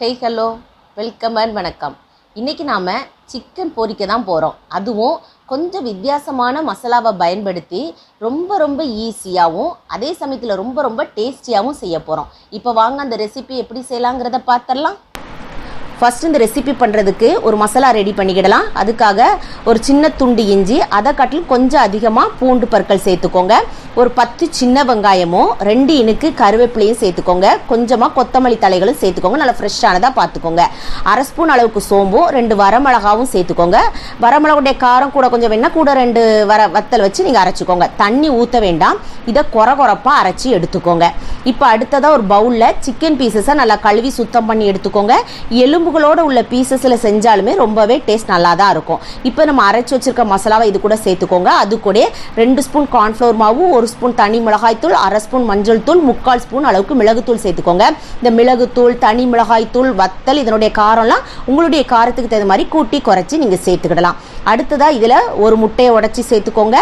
Hey hello welcome and வணக்கம். இன்றைக்கி நாம் சிக்கன் பொரிக்க தான் போகிறோம் அதுவும் கொஞ்சம் வித்தியாசமான மசாலாவை பயன்படுத்தி ரொம்ப ரொம்ப ஈஸியாகவும் அதே சமயத்தில் ரொம்ப ரொம்ப டேஸ்டியாகவும் செய்ய போகிறோம் இப்போ வாங்க அந்த ரெசிபி எப்படி செய்யலாங்கிறத பார்த்துடலாம் ஃபஸ்ட் இந்த ரெசிபி பண்ணுறதுக்கு ஒரு மசாலா ரெடி பண்ணிக்கிடலாம். அதுக்காக ஒரு சின்ன துண்டு இஞ்சி அதை காட்டிலும் கொஞ்சம் அதிகமாக பூண்டு பற்கள் சேர்த்துக்கோங்க. ஒரு பத்து சின்ன வெங்காயமும் ரெண்டு இனுக்கு கருவேப்பிலையும் சேர்த்துக்கோங்க. கொஞ்சமாக கொத்தமல்லி தலைகளும் சேர்த்துக்கோங்க. நல்லா ஃப்ரெஷ்ஷானதாக பார்த்துக்கோங்க. அரை ஸ்பூன் அளவுக்கு சோம்பும் ரெண்டு வரமிளகாவும் சேர்த்துக்கோங்க. வரமிளகுடைய காரம் கூட கொஞ்சம் வேணால் கூட ரெண்டு வர வத்தல் வச்சு நீங்கள் அரைச்சிக்கோங்க. தண்ணி ஊற்ற வேண்டாம். இதை குற குறப்பாக அரைச்சி எடுத்துக்கோங்க. இப்போ அடுத்ததாக ஒரு பவுலில் சிக்கன் பீசஸை நல்லா கழுவி சுத்தம் பண்ணி எடுத்துக்கோங்க. எலும்பு எலும்புகளோட உள்ள பீசஸில் செஞ்சாலுமே ரொம்பவே டேஸ்ட் நல்லா தான் இருக்கும். இப்போ நம்ம அரைச்சி வச்சிருக்க மசாலாவை இது கூட சேர்த்துக்கோங்க. அது கூட ரெண்டு ஸ்பூன் கார்ன்ஃப்ளவர் மாவு ஒரு ஸ்பூன் தனி மிளகாய்த்தூள் அரை ஸ்பூன் மஞ்சள் தூள் முக்கால் ஸ்பூன் அளவுக்கு மிளகுத்தூள் சேர்த்துக்கோங்க. இந்த மிளகுத்தூள் தனி மிளகாய்த்தூள் வத்தல் இதனுடைய காரம்லாம் உங்களுடைய காரத்துக்கு தகுந்த மாதிரி கூட்டி குறைச்சி நீங்கள் சேர்த்துக்கிடலாம். அடுத்ததாக இதில் ஒரு முட்டையை உடச்சி சேர்த்துக்கோங்க.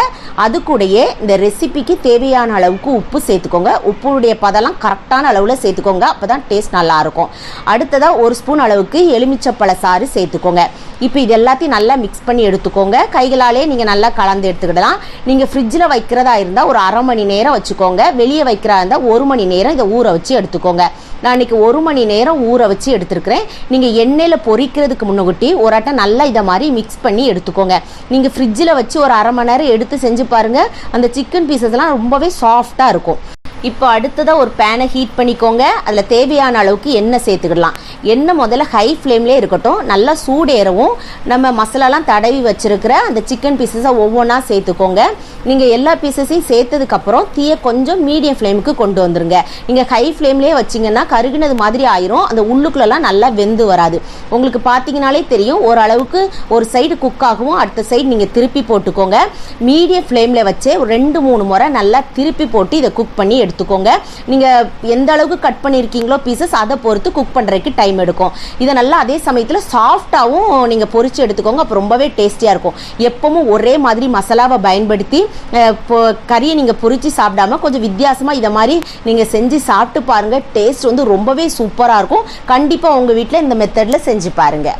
அது கூடயே இந்த ரெசிபிக்கு தேவையான அளவுக்கு உப்பு சேர்த்துக்கோங்க. உப்புடைய பதெல்லாம் கரெக்டான அளவில் சேர்த்துக்கோங்க. அப்போ தான் டேஸ்ட் நல்லாயிருக்கும் அடுத்ததாக ஒரு ஸ்பூன் அளவுக்கு எலுமிச்சப்பழ சாறு சேர்த்துக்கோங்க. இப்போ இது எல்லாத்தையும் நல்லா மிக்ஸ் பண்ணி எடுத்துக்கோங்க. கைகளாலே நீங்கள் நல்லா கலந்து எடுத்துக்கிடலாம். நீங்கள் ஃப்ரிட்ஜில் வைக்கிறதா இருந்தால் ஒரு அரை மணி நேரம் வச்சுக்கோங்க. வெளியே வைக்கிறதா இருந்தால் ஒரு மணி நேரம் இதை ஊற வச்சு எடுத்துக்கோங்க. நான் இன்றைக்கி ஒரு மணி நேரம் ஊற வச்சு எடுத்துருக்கிறேன். நீங்கள் எண்ணெயில் பொரிக்கிறதுக்கு முன்னுக்குட்டி ஒரு அட்டை நல்லா இதை மாதிரி மிக்ஸ் பண்ணி எடுத்துக்கோங்க. நீங்கள் ஃப்ரிட்ஜில் வச்சு ஒரு அரை மணி நேரம் எடுத்து செஞ்சு பாருங்கள் அந்த சிக்கன் பீசஸ்லாம் ரொம்பவே சாஃப்டாக இருக்கும். இப்போ அடுத்ததாக ஒரு பேனை ஹீட் பண்ணிக்கோங்க. அதில் தேவையான அளவுக்கு எண்ணெய் சேர்த்துக்கிடலாம். எண்ணெய் முதல்ல ஹை ஃப்ளேம்லேயே இருக்கட்டும் நல்லா சூடேறவும் நம்ம மசாலாலாம் தடவி வச்சுருக்கிற அந்த சிக்கன் பீசஸை ஒவ்வொன்றா சேர்த்துக்கோங்க. நீங்கள் எல்லா பீசஸையும் சேர்த்ததுக்கப்புறம் தீயை கொஞ்சம் மீடியம் ஃப்ளேமுக்கு கொண்டு வந்துருங்க. நீங்கள் ஹை ஃப்ளேம்லேயே வச்சிங்கன்னா கருகினது மாதிரி ஆயிரும். அந்த உள்ளுக்குள்ளெல்லாம் நல்லா வெந்து வராது. உங்களுக்கு பார்த்தீங்கனாலே தெரியும் ஓரளவுக்கு ஒரு சைடு குக் ஆகவும் அடுத்த சைடு நீங்கள் திருப்பி போட்டுக்கோங்க. மீடியம் ஃப்ளேமில் வச்சே ஒரு ரெண்டு மூணு முறை நல்லா திருப்பி போட்டு இதை குக் பண்ணி எடுத்துக்கோங்க. நீங்கள் எந்த அளவுக்கு கட் பண்ணியிருக்கீங்களோ பீசஸ் அதை பொறுத்து குக் பண்ணுறதுக்கு டைம் எடுக்கும். இதை நல்லா அதே சமயத்தில் சாஃப்டாகவும் நீங்கள் பொறிச்சு எடுத்துக்கோங்க. அப்போ ரொம்பவே டேஸ்டியாக இருக்கும். எப்பவும் ஒரே மாதிரி மசாலாவை பயன்படுத்தி கறியை நீங்கள் பொறிச்சு சாப்பிடாம கொஞ்சம் வித்தியாசமாக இதை மாதிரி நீங்கள் செஞ்சு சாப்பிட்டு பாருங்கள் டேஸ்ட் வந்து ரொம்பவே சூப்பராக இருக்கும். கண்டிப்பாக உங்கள் வீட்டில் இந்த மெத்தடில் செஞ்சு பாருங்கள்